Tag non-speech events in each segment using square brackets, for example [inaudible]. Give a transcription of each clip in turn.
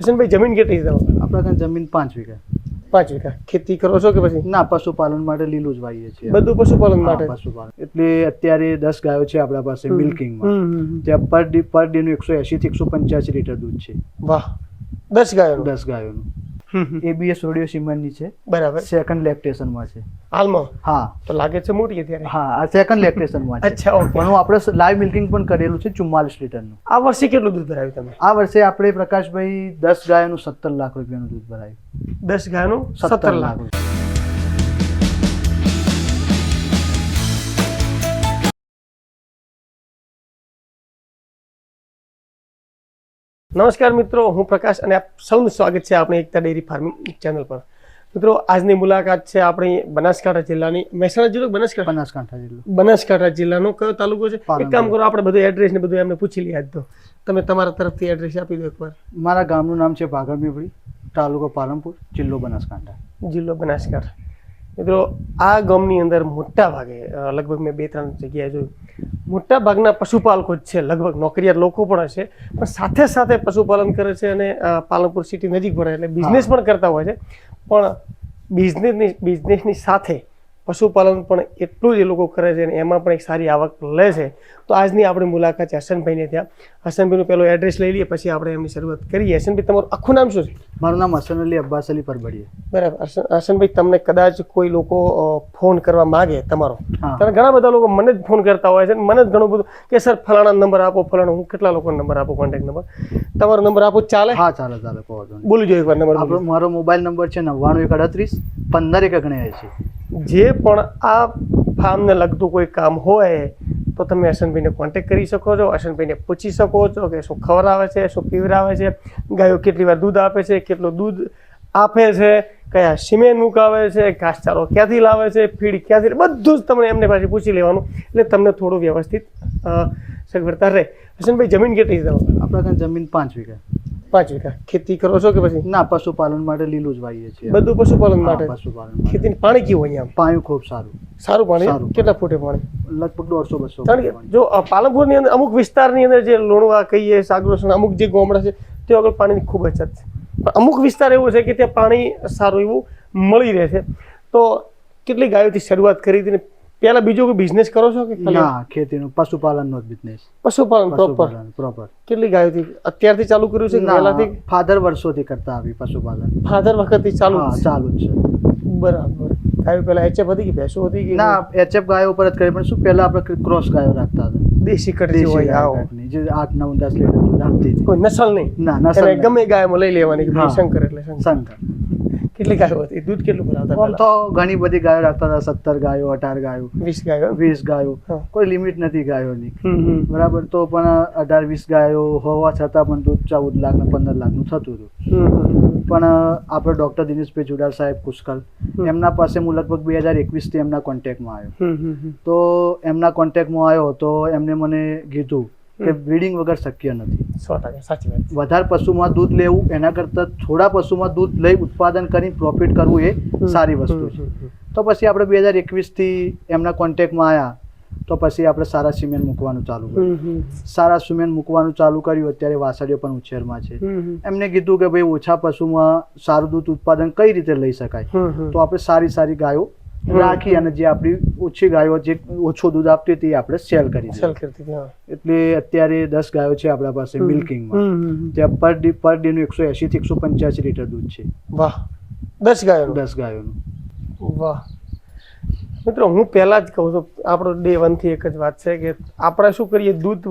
હસનભાઈ જમીન કેટલી છે તમારે? આપણા ત્યાં જમીન પાંચ વીઘા. પાંચ વીઘા. ખેતી કરો છો કે પછી? ના પશુપાલન માટે લીલું જ વાવીએ છીએ. બધું પશુપાલન માટે? પશુપાલન. એટલે અત્યારે દસ ગાયો છે આપણા પાસે મિલ્કિંગમાં. ત્યાં પર ડે પર ડેનું એકસો એંશી થી એકસો પંચ્યાસી લીટર દૂધ છે. વાહ. દસ ગાયો દસ ગાયોનું. એબીએસ રોડિયો સિમેન્ટની છે. બરાબર. સેકન્ડ લેક્ટેશનમાં છે. હાલમાં? હા. તો લાગે છે મોટી અત્યારે? હા આ સેકન્ડ લેક્ટેશનમાં છે. અચ્છા પણ આપણે લાઈવ મિલ્કિંગ પણ કરેલું છે ચુમ્માલીસ લીટરનું. આ વર્ષે કેટલું દૂધ ભરાયું તમે? આ વર્ષે આપણે પ્રકાશભાઈ દસ ગાયનું સત્તર લાખ રૂપિયાનું દૂધ ભરાયું. દસ ગાયનું સત્તર લાખ રૂપિયા. નમસ્કાર મિત્રો હું પ્રકાશ અને આપ સૌનું સ્વાગત છે આપણી એકતા ડેરી ફાર્મિંગ ચેનલ પર. મિત્રો આજની મુલાકાત છે આપણી બનાસકાંઠા જિલ્લાની. મહેસાણા જિલ્લો બનાસકાંઠા? બનાસકાંઠા જિલ્લો. બનાસકાંઠા જિલ્લાનો કયો તાલુકો છે? એક કામ કરો આપણે બધું એડ્રેસ ને બધું એમને પૂછી લઈએ આજ તો. તમે તમારા તરફથી એડ્રેસ આપી દો એકવાર. મારા ગામનું નામ છે ભાગળ મેવડી તાલુકો પાલનપુર જિલ્લો બનાસકાંઠા. જિલ્લો બનાસકાંઠા. મિત્રો આ ગામની અંદર મોટા ભાગે લગભગ મેં બે ત્રણ જગ્યાએ જોયું. મોટા ભાગના પશુપાલકો જ છે લગભગ નોકરિયાત લોકો પણ હશે પણ સાથે સાથે પશુપાલન કરે છે અને પાલનપુર સિટી નજીક પડે એટલે બિઝનેસ પણ કરતા હોય છે. પણ બિઝનેસની બિઝનેસની સાથે પશુપાલન પણ એટલું જ એ લોકો કરે છે અને એમાં પણ એક સારી આવક લે છે. તો આજની આપણી મુલાકાત છે હસનભાઈને ત્યાં. હસનભાઈનું પહેલો એડ્રેસ લઈ લઈએ પછી આપણે એમની શરૂઆત કરીએ. હસનભાઈ તમારું આખું નામ શું છે? મારું નામ હસન અલી અબ્બાસ અલી પરબડીએ. બરાબર. હસનભાઈ તમને કદાચ કોઈ લોકો ફોન કરવા માગે તમારો. કારણ ઘણા બધા લોકો મને જ ફોન કરતા હોય છે મને જ ઘણું બધું કે સર ફલાણા નંબર આપો ફલાણા હું કેટલા લોકોનો નંબર આપો કોન્ટેક્ટ નંબર? તમારો નંબર આપો ચાલે? હા ચાલે ચાલે કહો વાંધો બોલી જો એકવાર નંબર મારો મોબાઈલ નંબર છે નવ્વાણું એક અડત્રીસ પંદર એક ઓગણએંસી જે પણ આ ફાર્મને લગતું કોઈ કામ હોય, તો તમે અશનભાઈને કોન્ટેક્ટ કરી શકો છો અશનભાઈને પૂછી શકો છો કે શું ખવડાવે છે, શું પીવરાવે છે, ગાયો કેટલી વાર દૂધ આપે છે, કેટલું દૂધ આપે છે, કયા સિમેન્ટ મુકાવે છે, ઘાસચારો ક્યાંથી લાવે છે, ફીડ ક્યાંથી, બધું જ તમને એમને પાસે પૂછી લેવાનું, એટલે તમને થોડું વ્યવસ્થિત સગવડતા રહે. હસનભાઈ જમીન કેટલી છે આપણે ત્યાં જમીન પાંચ વીઘા. પાંચ વીઘા. ખેતી કરો છો કે પછી? ના પશુપાલન માટે લીલું જ વાવીએ છીએ. બધું પશુપાલન માટે? પશુપાલન. ખેતી પાણી કેવું અહીંયા પાણી ખૂબ સારું. સારું પાણી. કેટલા ફૂટે પાણી? લગભગ દોઢસો બસો કારણ કે જો પાલનપુર પાલનપુરની અંદર અમુક વિસ્તારની અંદર જે લોણવા કહીએ સાગરોસણ અમુક જે ગામડા છે તે આગળ પાણીની ખૂબ અછત છે. પણ અમુક વિસ્તાર એવો છે કે ત્યાં પાણી સારું એવું મળી રહે છે. તો કેટલી ગાયોથી શરૂઆત કરી હતી ને પહેલા બીજો કોઈ બિઝનેસ કરો છો કે ના ખેતીનો પશુપાલનનો જ બિઝનેસ પશુપાલન પ્રોપર પ્રોપર કેટલી ગાયોથી? અત્યારથી ચાલુ કર્યું છે પહેલાથી? ફાધર વર્ષોથી કરતા આવી પશુપાલન. ફાધર વખતથી ચાલુ? ચાલુ છે. બરાબર. ગાયો પહેલા એચએફ હતી કે ભેંસો હતી કે ના એચએફ ગાયો ઉપર જ કરી પણ શું પહેલા આપણે ક્રોસ ગાયો રાખતા હતા. દેશી કરતી હોય આવો જે આઠ નવ દસ લીટર દૂધ આપતી હતી. કોઈ નસલ નહીં. ના નસલ. ગમે ગાયમાં લઈ લેવાની કે શંકર એટલે શંકર. કેટલી ગાયો હતી? દૂધ કેટલું ભરાવતા આમ તો ઘણી બધી ગાયો રાખતા હતા સત્તર ગાયો અઢાર ગાયો વીસ ગાયો? વીસ ગાયો. કોઈ લિમિટ નથી ગાયોની. બરાબર તો પણ અઢાર વીસ ગાયો હોવા છતાં પણ દૂધ ચૌદ લાખ ને પંદર લાખનું થતું હતું. પણ આપણે ડૉક્ટર દિનેશભાઈ જુડાલ સાહેબ પુષ્કલ એમના પાસે હું લગભગ બે હજાર એકવીસથી એમના કોન્ટેક્ટમાં આવ્યો. તો એમના કોન્ટેક્ટમાં આવ્યો તો એમને મને કીધું કે બ્રીડિંગ વગર શક્ય નથી સો ટકા સાચી વાત વધારે પશુમાં દૂધ લેવું એના કરતાં થોડા પશુમાં દૂધ લઈ ઉત્પાદન કરી પ્રોફિટ કરવું એ સારી વસ્તુ છે. તો પછી આપણે બે હજાર એકવીસથી એમના કોન્ટેક્ટમાં આવ્યા તો પછી આપણે સારા સિમેન્ટ મૂકવાનું ચાલુ કર્યું. સારા સિમેન્ટ મૂકવાનું ચાલુ કર્યું અત્યારે વાસળીઓ પણ ઉછેરમાં છે. એમને કીધું કે ભાઈ ઓછા પશુમાં સારું દૂધ ઉત્પાદન કઈ રીતે લઈ શકાય. તો આપણે સારી સારી ગાયો રાખી અને જે આપણી ઓછી ગાયો જે ઓછું દૂધ આપતી હતી આપણે સેલ કરી સેલ કરતી એટલે અત્યારે દસ ગાયો છે આપણા પાસે મિલ્કિંગમાં. ત્યાં પર ડે પર ડેનું એકસો એસી થી એકસો પંચ્યાસી લીટર દૂધ છે. વાહ. દસ ગાયો દસ ગાયોનું. વાહ. મિત્રો હું પહેલા જ કહું છું આપણો ડે વનથી એક જ વાત છે કે આપણે શું કરીએ દૂધ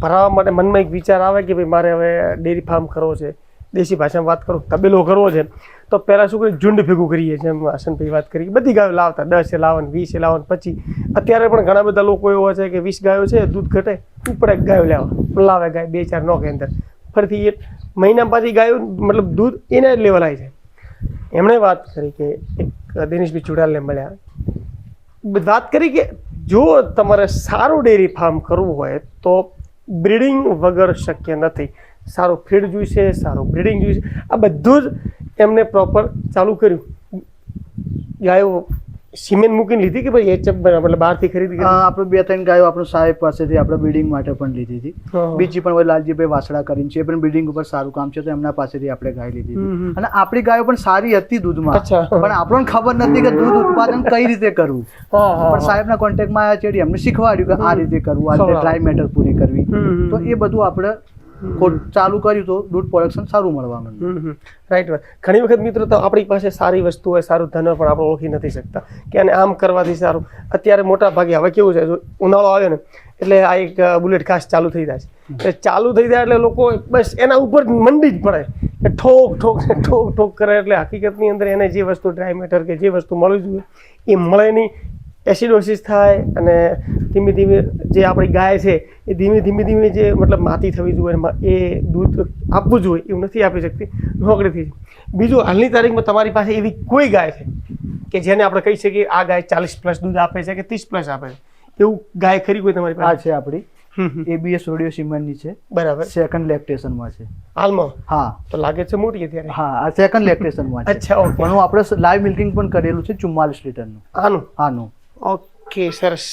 ભરાવવા માટે મનમાં એક વિચાર આવે કે ભાઈ મારે હવે ડેરી ફાર્મ કરવો છે. દેશી ભાષામાં વાત કરું, તબેલો કરવો છે. તો પહેલાં શું કરીએ? ઝુંડ ભેગું કરીએ છીએ એમ હસનભાઈ વાત કરી. બધી ગાયો લાવતા, દસ લાવન, વીસ લાવન પછી અત્યારે પણ ઘણા બધા લોકો એવા છે કે વીસ ગાયો છે, દૂધ ઘટે, ઉપડે ગાયો લેવા. લાવે ગાય બે, ચાર, નોખે અંદર. ફરીથી એ મહિના પછી ગાયો, મતલબ દૂધ એના જ લેવલ આવી છે. એમણે વાત કરી કે એક દિનેશભાઈ ચુડાલને મળ્યા. વાત કરી કે જો તમારે સારું ડેરી ફાર્મ કરવું હોય તો બ્રીડિંગ વગર શક્ય નથી. સારું ફીડ જોઈશે સારું બ્રિડિંગ જોઈશે. આ બધું જ એમને પ્રોપર ચાલુ કર્યું. ગાયો સિમેન્ટ મૂકીને લીધી કે ભાઈ એચએફ એટલે બહારથી ખરીદી આપણે બે ત્રણ ગાયો આપણે સાહેબ પાસેથી આપણે બ્રિડિંગ માટે પણ લીધી હતી. બીજી પણ લાલજી લાલજીભાઈ વાસડા કરીને છે એ પણ બ્રિડિંગ ઉપર સારું કામ છે તો એમના પાસેથી આપણે ગાય લીધી. હતી. અને આપણી ગાયો પણ સારી હતી દૂધમાં. પણ આપણને ખબર નથી કે દૂધ ઉત્પાદન કઈ રીતે કરવું. પણ સાહેબના કોન્ટેક્ટમાં આવ્યા છે એમને શીખવાડ્યું કે આ રીતે કરવું આ રીતે. ડ્રાય મેટર પૂરી કરવી. તો એ બધું આપણે ચાલુ કર્યું તો દૂધ પ્રોડક્શન સારું મળવા માંડ્યું રાઈટ વાત ઘણી વખત મિત્રો તો આપણી પાસે સારી વસ્તુ હોય સારું ધન પણ આપણે ઓળખી નથી શકતા. કે આને આમ કરવાથી સારું. અત્યારે મોટા ભાગે હવે કેવું છે ઉનાળો આવે ને એટલે આ એક બુલેટ ખાસ ચાલુ થઈ જાય છે. એટલે ચાલુ થઈ જાય એટલે લોકો બસ એના ઉપર મંડી જ પડે. ઠોક ઠોક ઠોક ઠોક કરે એટલે હકીકતની અંદર એને જે વસ્તુ ડ્રાય મેટર કે જે વસ્તુ મળવી જોઈએ એ મળે નહીં. એસિડોસિસ થાય અને ધીમે ધીમે જે આપણી ગાય છે એ ધીમે ધીમે ધીમે જે મતલબ માતી થવી જોઈએ એમાં એ દૂધ આપવું જોઈએ એવું નથી આપી શકતી નોકરીથી. બીજું હાલની તારીખમાં તમારી પાસે એવી કોઈ ગાય છે કે જેને આપણે કહી શકીએ આ ગાય ચાલીસ પ્લસ દૂધ આપે છે કે ત્રીસ પ્લસ આપે છે? એવું ગાય ખરી કોઈ તમારી પાસે? છે આપણી. એબીએસ રોડિયો સિમેન્ટની છે. બરાબર. સેકન્ડ લેક્ટેશનમાં છે. હાલમાં? હા. તો લાગે છે મોટી અત્યારે. હા આ સેકન્ડ લેક્ટેશનમાં છે. અચ્છા ઓકે. પણ હું આપણે લાઈવ મિલ્કિંગ પણ કરેલું છે ચુમ્માલીસ લીટરનું. આનું? આનું. ઓકે સરસ.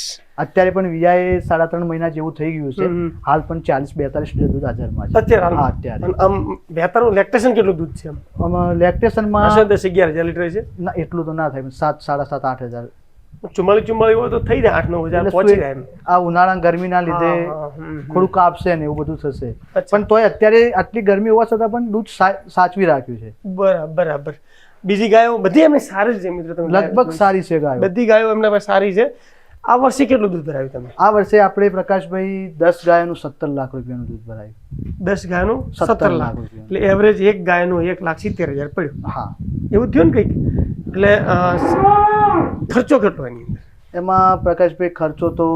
અત્યારે પણ વિયાએ સાડા ત્રણ મહિના જેવું થઈ ગયું છે. હાલ પણ ચાલીસ બેતાલીસ લીટર દૂધ હાજરમાં છે. અત્યારે હા અત્યારે. આમ બેતાનું લેક્ટેશન કેટલું દૂધ છે આમ? લેક્ટેશનમાં દસ અગિયાર હજાર લીટર છે? ના એટલું તો ના થાય સાત સાડા સાત આઠ હજાર. ચુમ્માલીસ ચુમ્માલીસ હોય તો થઈ જાય આઠ નવ હજાર પહોંચી જાય આ ઉનાળા ગરમીના લીધે. થોડું કાપશે ને એવું બધું થશે. પણ તોય અત્યારે આટલી ગરમી હોવા છતાં પણ દૂધ સાચવી રાખ્યું છે. બરાબર બરાબર. બીજી ગાયો બધી એમની સારી છે મિત્રો તમે લગભગ સારી છે ગાયો. બધી ગાયો એમના પાસે સારી છે. આ વર્ષે કેટલું દૂધ ભરાયું તમે? આ વર્ષે આપણે પ્રકાશભાઈ દસ ગાયનું સત્તર લાખ રૂપિયાનું દૂધ ભરાયું. દસ ગાયનું સત્તર લાખ. એટલે એવરેજ એક ગાયનું એક લાખ સિત્તેર હજાર પડ્યું. હા. એવું થયું ને કંઈક? એટલે ખર્ચો કેટલો એની અંદર? એમાં પ્રકાશભાઈ ખર્ચો તો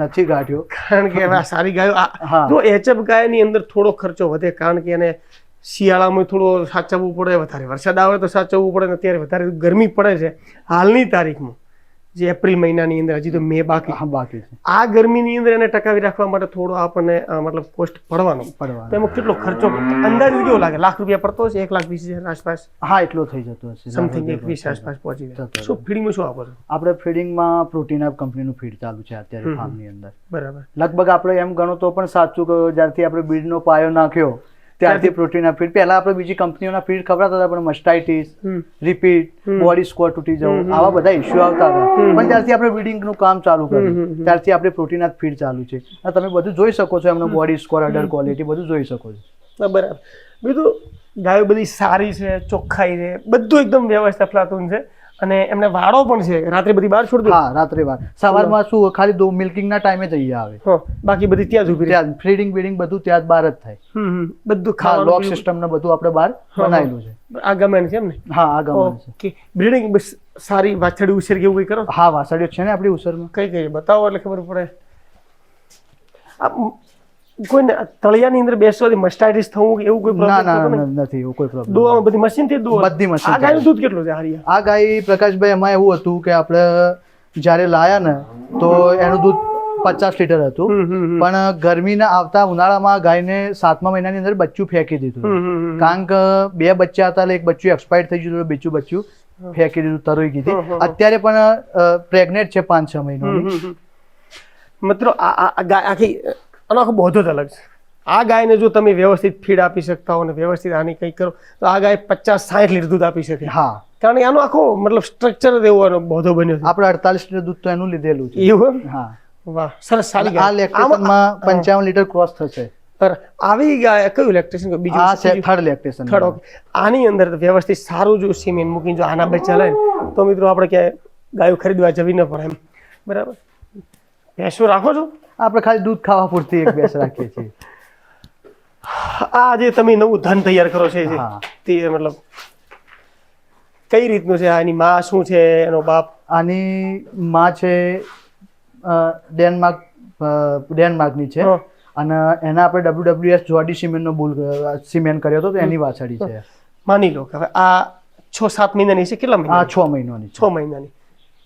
નથી કાઢ્યો કારણ કે એમાં આ સારી ગાયો. જો એચએફ ગાયની અંદર થોડો ખર્ચો વધે કારણ કે એને શિયાળામાં થોડો સાચવવું પડે વધારે. વરસાદ આવે તો સાચવવું પડે ને અત્યારે વધારે ગરમી પડે છે. હાલની તારીખમાં જે એપ્રિલ મહિનાની અંદર હજી તો મે બાકી. બાકી છે. આ ગરમીની અંદર એને ટકાવી રાખવા માટે થોડો આપણને મતલબ કોસ્ટ પડવાનો. પડવાનો. એમાં કેટલો ખર્ચો અંદાજ કેવો લાગે. લાખ રૂપિયા પડતો હશે એક લાખ વીસ હજાર આસપાસ? હા એટલો થઈ જતો હશે. સમથિંગ એક વીસ આસપાસ પહોંચી જાય. શું ફીડિંગમાં શું આપો છો? આપણે ફીડિંગમાં પ્રોટીન અપ કંપનીનું ફીડ ચાલુ છે અત્યારે. ફાર્મની અંદર. બરાબર. લગભગ આપણે એમ ગણો તો પણ સાચું જ્યારથી આપણે બીડનો પાયો નાખ્યો ત્યારથી પ્રોટીનના ફીડ પહેલા આપણે બીજી કંપનીઓના ફીડ ખવડાવતા હતા પણ મસ્ટાઇટીસ રિપીટ બોડી સ્કોર તૂટી જવું. આવા બધા ઇસ્યુ આવતા હતા. પણ ત્યારથી આપણે બ્રીડિંગનું કામ ચાલુ કર્યું. ત્યારથી આપણે પ્રોટીનના ફીડ ચાલુ છે. તમે બધું જોઈ શકો છો એમનો બોડી સ્કોર અડર ક્વોલિટી બધું જોઈ શકો છો. બરાબર. બીજું ગાયો બધી સારી છે ચોખ્ખાઈ છે બધું એકદમ વ્યવસ્થા ફલાતું છે. અને એમને વાળો પણ છે. રાત્રે બધી બહાર છોડી હા રાત્રે બહાર. સવારમાં શું ખાલી દો મિલ્કિંગ ના ટાઈમે જ અહીંયા આવે બાકી બધી ત્યાં જ ઊભી ત્યાં ફીડિંગ બીડિંગ બધું ત્યાં જ બહાર જ થાય. બધું ખા લોક સિસ્ટમ ને બધું આપણે બહાર. બનાવેલું છે. આ ગમે છે એમ ને? હા આ ગમે છે. બ્રીડિંગ સારી વાછડી ઉછેર કે એવું કંઈ કરો? હા વાછડીઓ છે ને આપણી ઉછેરમાં. કઈ કઈ બતાવો એટલે ખબર પડે. આ કોઈને તળિયાની અંદર બેસવાથી મસ્ટાઇટિસ થવું એવું કોઈ ના પ્રોબ્લેમ ના નથી એવું કોઈ પ્રોબ્લેમ દોવામાં બધી મશીનથી દોવા બધી મશીન આ ગાયનું દૂધ કેટલું છે હારી આ ગાય પ્રકાશભાઈ એમાં એવું હતું કે આપણે જ્યારે લાયા ને તો એનું દૂધ પચાસ લીટર હતું. પણ ગરમીના આવતા ઉનાળામાં ગાયને સાતમા મહિનાની અંદર બચ્ચું ફેંકી દીધું. કારણ કે બે બચ્ચા હતા એક બચ્ચું એક્સપાયર થઈ ગયું બીજું બચ્ચું ફેંકી દીધું તરોઈ કીધી અત્યારે પણ પ્રેગ્નેટ છે પાંચ છ મહિનો. મિત્રો આ આખી આનો આખો બોધો જ અલગ છે. આ ગાયને જો તમે વ્યવસ્થિત ફીડ આપી શકતા હો ને વ્યવસ્થિત આની કંઈક કરો તો આ ગાય પચાસ સાઠ લીટર દૂધ આપી શકે. હા. કારણ કે આનો આખો મતલબ સ્ટ્રક્ચર જ એવો બોધો બન્યો છે. આપણે અડતાલીસ લીટર દૂધ તો એનું લીધેલું છે. એવું હા. વાહ સરસ સારી આ લેક્ટેશનમાં પંચાવન લીટર ક્રોસ થશે. પર આવી ગાય કયું લેક્ટેશન બીજું આ છે થર્ડ લેક્ટેશન થર્ડ ઓકે આની અંદર વ્યવસ્થિત સારું જો સિમેન્ટ મૂકીને જો આના બચ્ચા લે તો મિત્રો આપણે ક્યાંય ગાયો ખરીદવા જવી ન પડે એમ. બરાબર? ભેંસો રાખો છો? આપણે ખાલી દૂધ ખાવા પૂરતી એક બેસ રાખીએ છીએ. આ જે તમે નવું ધન તૈયાર કરો છે એ તે મતલબ કઈ રીતનું છે? આની માં શું છે? એનો બાપ? આની માં છે ડેનમાર્ક ડેનમાર્કની છે. અને એના આપણે ડબ્લ્યુડબ્લ્યુએસ જોડી સિમેન્ટનો બુલ સિમેન્ટ કર્યો હતો તો એની વાછડી છે. માની લો કે હવે આ છ સાત મહિનાની છે કેટલા આ મહિના છ મહિનાની છ મહિનાની.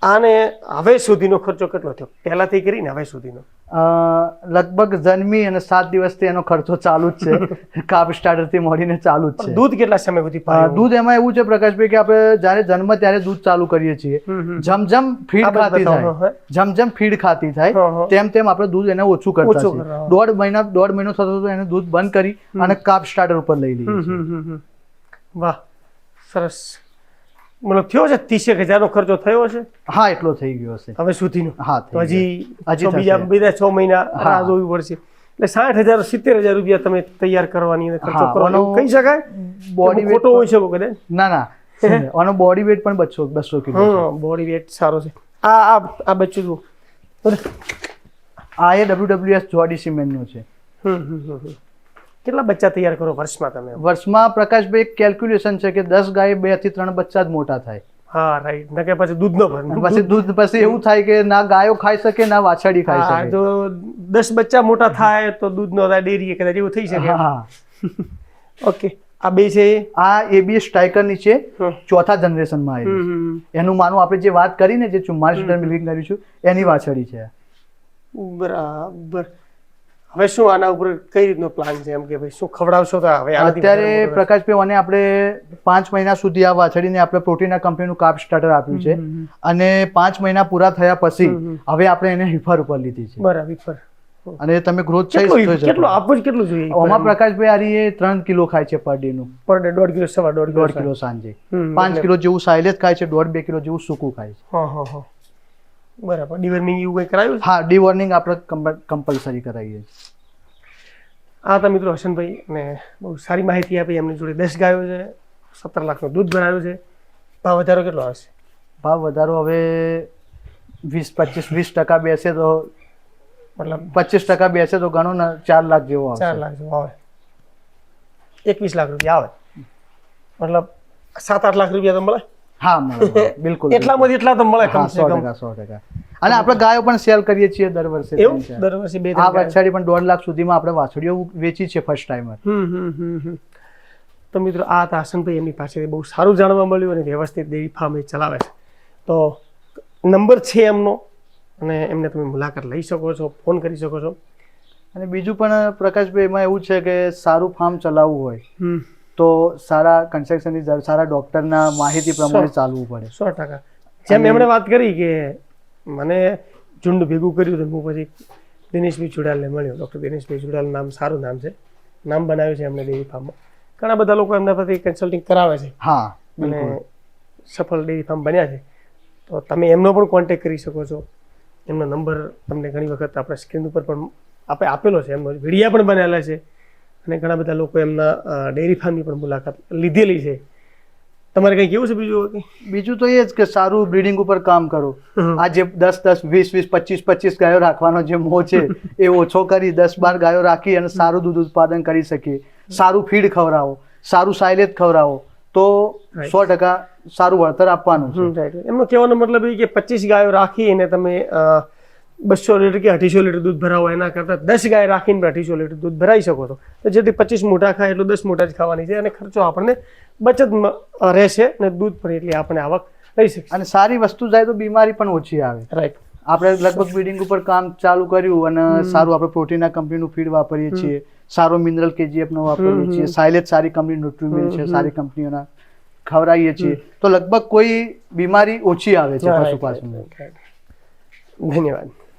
આને હવે સુધીનો ખર્ચો કેટલો થયો? પહેલાથી કરીને હવે સુધીનો. લગભગ જન્મી અને સાત દિવસથી એનો ખર્ચો ચાલુ જ છે. [laughs] કાપ સ્ટાર્ટરથી મળીને ચાલુ જ છે. દૂધ કેટલા સમય સુધી દૂધ એમાં એવું છે પ્રકાશભાઈ કે આપણે જ્યારે જન્મ ત્યારે દૂધ ચાલુ કરીએ છીએ. હમ, હમ. જેમ જેમ ફીડ ખાતી થાય. જેમ જેમ ફીડ ખાતી થાય. તેમ તેમ આપણે દૂધ એને ઓછું કરતા છીએ. દોઢ મહિના દોઢ મહિનો થતો તો એને દૂધ બંધ કરી અને કાપ સ્ટાર્ટર ઉપર લઈ લઈએ. વાહ. સરસ. મતલબ થયો છે? ત્રીસેક હજારનો ખર્ચો થયો છે હા એટલો થઈ ગયો છે હવે સુધીનો? હા તો હજી હજી બીજા બીજા છ મહિના હા. રાહ જોવી પડશે. એટલે સાઠ હજાર સિત્તેર હજાર રૂપિયા તમે તૈયાર કરવાની અને ખર્ચો કરવાનો. કહી શકાય? બોડી ખોટો હોય છે કદાચ? ના ના. આનો બોડી વેટ પણ બસો બસો કિલો બોડી વેટ સારો છે. આ આ આ બચ્ચું જુઓ. આ એ ડબલ્યુ જોડી સિમેન્ટનું છે. હમ, હમ, હમ. કેટલા બચ્ચા તૈયાર કરો વર્ષમાં તમે? વર્ષમાં પ્રકાશભાઈ એક કેલ્ક્યુલેશન છે કે દસ ગાય બેથી ત્રણ બચ્ચા જ મોટા થાય. હા રાઈટ નકે પછી દૂધ નો પછી દૂધ પછી એવું થાય કે ના ગાયો ખાઈ શકે ના વાછડી ખાઈ શકે. જો દસ બચ્ચા મોટા થાય તો દૂધ નો ડેરી કદાચ એવું થઈ શકે. હા ઓકે આ બે છે? આ એબીએસ સ્ટ્રાઇકરની છે. ચોથા જનરેશનમાં માં આવી એનું માનું આપણે જે વાત કરીને જે ચુમ્માલીસ લીટર મિલ્કિંગ છું એની વાછડી છે. બરાબર. હવે શું આના ઉપર કઈ રીતનો પ્લાન છે? એમ કે ભાઈ શું ખવડાવશો? તો હવે અત્યારે પ્રકાશભાઈ અને આપણે પાંચ મહિના સુધી આ વાછડીને આપણે પ્રોટીના કંપનીનું કાપ સ્ટાર્ટર આપ્યું છે. અને પાંચ મહિના પૂરા થયા પછી. હવે આપણે એને હિફર ઉપર લીધી છે. બરાબર હિફર અને તમે ગ્રોથ થઈ કેટલું આપવું કેટલું જોઈએ ઓમા પ્રકાશભાઈ આરી એ ત્રણ કિલો ખાય છે પર ડે નું. પર ડે દોઢ કિલો સવા દોઢ દોઢ કિલો સાંજે. પાંચ કિલો જેવું સાયલેજ ખાય છે દોઢ બે કિલો જેવું સૂકું ખાય છે. હા હા હા. બરાબર. ડિવર્મિંગ એવું કંઈ કરાયું હા ડિવર્મિંગ આપણે કમ્પલસરી કરાવીએ આ હતા મિત્રો હસનભાઈ ને બહુ સારી માહિતી આપી એમની જોડે દસ ગાયો છે સત્તર લાખનું દૂધ ભરાયું છે. ભાવ વધારો કેટલો આવશે ભાવ વધારો હવે વીસ પચીસ વીસ ટકા બેસે તો મતલબ પચીસ ટકા બેસે તો ઘણો ને ચાર લાખ જેવો આવે ચાર લાખ જેવો આવે. એકવીસ લાખ રૂપિયા આવે. મતલબ સાત આઠ લાખ રૂપિયા તો મળે. હા મળે. [laughs] બિલકુલ એટલામાંથી એટલા તો મળે કમ. સો કમ ટકા સો ટકા. અને આપણે ગાયો પણ સેલ કરીએ છીએ દર વર્ષે એવું? દર વર્ષે બે આ વાછડી પણ દોઢ લાખ સુધીમાં આપણે વાછડીઓ વેચી છે ફર્સ્ટ ટાઈમર હમ હમ હમ. તો મિત્રો આ હતા હસનભાઈ એમની પાસેથી બહુ સારું જાણવા મળ્યું અને વ્યવસ્થિત ડેરી ફાર્મ એ ચલાવે છે. તો નંબર છે એમનો અને એમને તમે મુલાકાત લઈ શકો છો ફોન કરી શકો છો. અને બીજું પણ પ્રકાશભાઈ એમાં એવું છે કે સારું ફાર્મ ચલાવવું હોય. તો સારા કન્સ્ટ્રક્શનની સારા ડૉક્ટરના માહિતી પ્રમાણે ચાલવું પડે. સો ટકા. જેમ એમણે વાત કરી કે મને ઝુંડ ભેગું કર્યું તો હું પછી દિનેશભાઈ ચુડાલને મળ્યો. ડૉક્ટર દિનેશભાઈ ચુડાલ નામ સારું નામ છે. નામ બનાવ્યું છે એમને ડેરી ફાર્મમાં ઘણા બધા લોકો એમના પરથી કન્સલ્ટિંગ કરાવે છે. હા અને સફળ ડેરી ફાર્મ બન્યા છે. તો તમે એમનો પણ કોન્ટેક કરી શકો છો. એમનો નંબર તમને ઘણી વખત આપણે સ્ક્રીન ઉપર પણ આપણે આપેલો છે. એમનો વિડીયા પણ બનેલા છે. અને ઘણા બધા લોકો એમના ડેરી ફાર્મની પણ મુલાકાત લીધેલી છે તમારે કંઈ કેવું છે બીજું? બીજું તો એ જ કે સારું બ્રીડિંગ ઉપર કામ કરો. આ જે દસ દસ વીસ વીસ પચીસ પચીસ ગાયો રાખવાનો જે મોહ છે [laughs] એ ઓછો કરી દસ બાર ગાયો રાખી અને સારું દૂધ ઉત્પાદન કરી શકીએ સારું ફીડ ખવડાવો સારું સાયલેજ ખવડાવો તો સો ટકા સારું વળતર આપવાનું. એમનો કહેવાનો મતલબ એ કે પચીસ ગાયો રાખી અને તમે બસો લીટર કે અઢીસો લીટર દૂધ ભરાવો એના કરતાં દસ ગાય રાખીને પણ અઢીસો લીટર દૂધ ભરાઈ શકો છો. તો જેથી પચીસ મોટા ખાય એટલું દસ મોટા જ ખાવાની છે અને ખર્ચો આપણને બચત રહેશે અને દૂધ પણ એટલી આપણે આવક રહી શકીએ અને સારી વસ્તુ જાય તો બીમારી પણ ઓછી આવે. રાઈટ આપણે લગભગ બિલ્ડિંગ ઉપર કામ ચાલુ કર્યું અને સારું આપણે પ્રોટીનના કંપનીનું ફીડ વાપરીએ છીએ સારો મિનરલ કેજીએફ નો વાપરીએ છીએ સાયલેજ સારી કંપની ન્યુટ્રીમિલ છે સારી કંપનીઓના ખવડાવીએ છીએ. તો લગભગ કોઈ બીમારી ઓછી આવે છે પશુપાલન ધન્યવાદ.